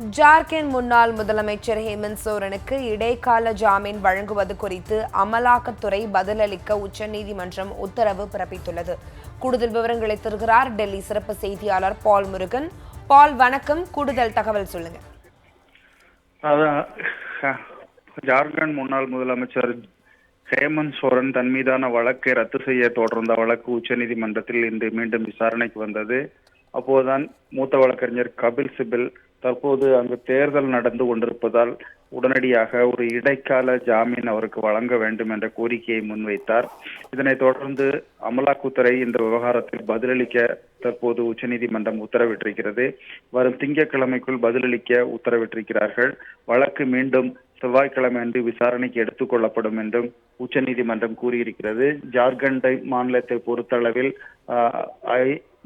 ஜார்க்கண்ட் முன்னாள் முதலமைச்சர் ஹேமந்த் சோரனுக்கு இடைக்கால ஜாமீன் வழங்குவது குறித்து அமலாக்கத்துறை பதிலளிக்க உச்சநீதிமன்றம் உத்தரவு பிறப்பித்துள்ளது. கூடுதல் விவரங்களை தருகிறார் டெல்லி சிறப்பு செய்தியாளர் பால் முருகன். பால் வணக்கம். கூடுதல் தகவல் சொல்லுங்க. ஜார்க்கண்ட் முன்னாள் முதலமைச்சர் ஹேமந்த் சோரன் தன் மீதான வழக்கை ரத்து செய்ய தொடர்ந்த வழக்கு உச்சநீதிமன்றத்தில் இன்று மீண்டும் விசாரணைக்கு வந்தது. அப்போதுதான் மூத்த வழக்கறிஞர் கபில் சிபில் தற்போது அங்கு தேர்தல் நடந்து கொண்டிருப்பதால் உடனடியாக ஒரு இடைக்கால ஜாமீன் அவருக்கு வழங்க வேண்டும் என்ற கோரிக்கையை முன்வைத்தார். இதனைத் தொடர்ந்து அமலாக்கத்துறை இந்த விவகாரத்தில் பதிலளிக்க தற்போது உச்சநீதிமன்றம் உத்தரவிட்டிருக்கிறது. வரும் திங்கட்கிழமைக்குள் பதிலளிக்க உத்தரவிட்டிருக்கிறார்கள். வழக்கு மீண்டும் செவ்வாய்க்கிழமை அன்று விசாரணைக்கு எடுத்துக் கொள்ளப்படும் என்றும் உச்சநீதிமன்றம் கூறியிருக்கிறது. ஜார்க்கண்ட் மாநிலத்தை பொறுத்தளவில்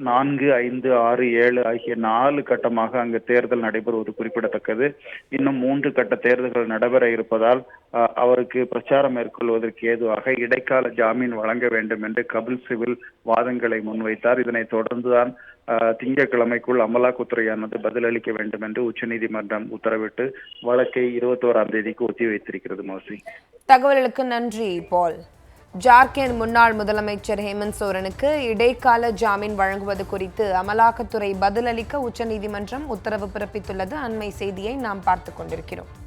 நான்கு ஐந்து ஆறு ஏழு ஆகிய நாலு கட்டமாக அங்கு தேர்தல் நடைபெறுவது குறிப்பிடத்தக்கது. இன்னும் மூன்று கட்ட தேர்தல்கள் நடைபெற இருப்பதால் அவருக்கு பிரச்சாரம் மேற்கொள்வதற்கு ஏதுவாக இடைக்கால ஜாமீன் வழங்க வேண்டும் என்று கபில் சிவில் வாதங்களை முன்வைத்தார். இதனைத் தொடர்ந்துதான் திங்கட்கிழமைக்குள் அமலாக்கத்துறையானது பதிலளிக்க வேண்டும் என்று உச்சநீதிமன்றம் உத்தரவிட்டு வழக்கை இருபத்தோராம் தேதிக்கு ஒத்திவைத்திருக்கிறது மோசி. தகவல்களுக்கு நன்றி பால். ஜார்க்கண்ட் முன்னாள் முதலமைச்சர் ஹேமந்த் சோரனுக்கு இடைக்கால ஜாமீன் வழங்குவது குறித்து அமலாக்கத்துறை பதிலளிக்க உச்சநீதிமன்றம் உத்தரவு பிறப்பித்துள்ளது. அண்மை செய்தியை நாம் பார்த்துக் கொண்டிருக்கிறோம்.